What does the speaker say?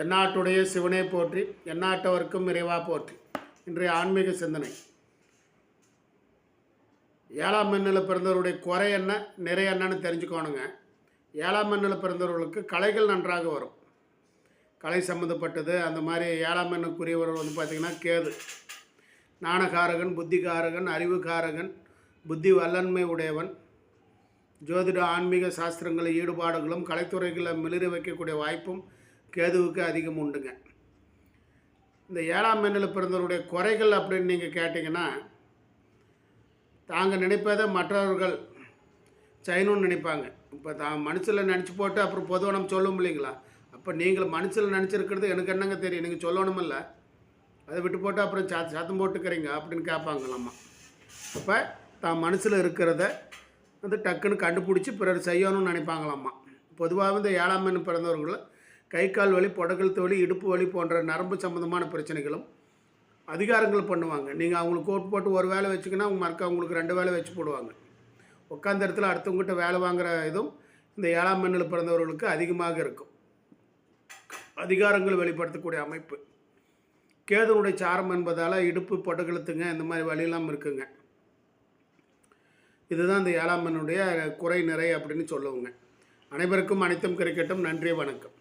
தென்னாட்டுடைய சிவனே போற்றி எந்நாட்டவர்க்கும் இறைவா போற்றி. இன்றைய ஆன்மீக சிந்தனை. ஏழாம் மண்ணில் பிறந்தவருடைய குறை என்ன நிறை என்னன்னு தெரிஞ்சுக்கோணுங்க. ஏழாம் மண்ணில் பிறந்தவர்களுக்கு கலைகள் நன்றாக வரும். கலை சம்மந்தப்பட்டது அந்த மாதிரி ஏழாம் எண்ணுக்குரியவர் வந்து பார்த்திங்கன்னா கேது. ஞானகாரகன் புத்திகாரகன் அறிவுகாரகன் புத்தி வல்லன்மை உடையவன். ஜோதிட ஆன்மீக சாஸ்திரங்களில் ஈடுபாடுகளும் கலைத்துறைகளை மிளிர வைக்கக்கூடிய வாய்ப்பும் கேதுவுக்கு அதிகம் உண்டுங்க. இந்த ஏழாம் எண்ணில் பிறந்தவருடைய குறைகள் அப்படின்னு நீங்கள் கேட்டிங்கன்னா தாங்க நினைப்பதை மற்றவர்கள் செய்யணும்னு நினைப்பாங்க. இப்போ தான் மனசில் நினச்சி போட்டு அப்புறம் பொதுவாக நம்ம சொல்லும் இல்லைங்களா? அப்போ நீங்கள் மனசில் நினச்சிருக்கிறது எனக்கு என்னங்க தெரியும்? நீங்கள் சொல்லணுமில்ல. அதை விட்டு போட்டு அப்புறம் சா சத்தம் போட்டுக்கிறீங்க அப்படின்னு கேட்பாங்களாம்மா அப்போ தான் மனசில் இருக்கிறத வந்து டக்குன்னு கண்டுபிடிச்சி பிறர் செய்யணும்னு நினைப்பாங்களாம்மா பொதுவாக இந்த ஏழாம் எண்ணு பிறந்தவர்களை கை கால் வலி புடகல் தோலி இடுப்பு வலி போன்ற நரம்பு சம்மந்தமான பிரச்சனைகளும் அதிகாரங்கள் பண்ணுவாங்க. நீங்கள் அவங்களுக்கு கோட் போட்டு ஒரு வேலை வச்சுக்கினா அவங்க மறக்க அவங்களுக்கு ரெண்டு வேலை வச்சு போடுவாங்க. உட்காந்த இடத்துல அடுத்தவங்ககிட்ட வேலை வாங்குகிற இதுவும் இந்த ஏழாம் மண்ணில் பிறந்தவர்களுக்கு அதிகமாக இருக்கும். அதிகாரங்கள் வெளிப்படுத்தக்கூடிய அமைப்பு. கேதுனுடைய சாரம் என்பதால் இடுப்பு பொட்டகழுத்துங்க இந்த மாதிரி வழியெல்லாம் இருக்குங்க. இதுதான் இந்த ஏழாம் மண்ணுடைய குறை நிறை அப்படின்னு சொல்லுவோங்க. அனைவருக்கும் அனைத்தும் கிடைக்கட்டும் நன்றி வணக்கம்.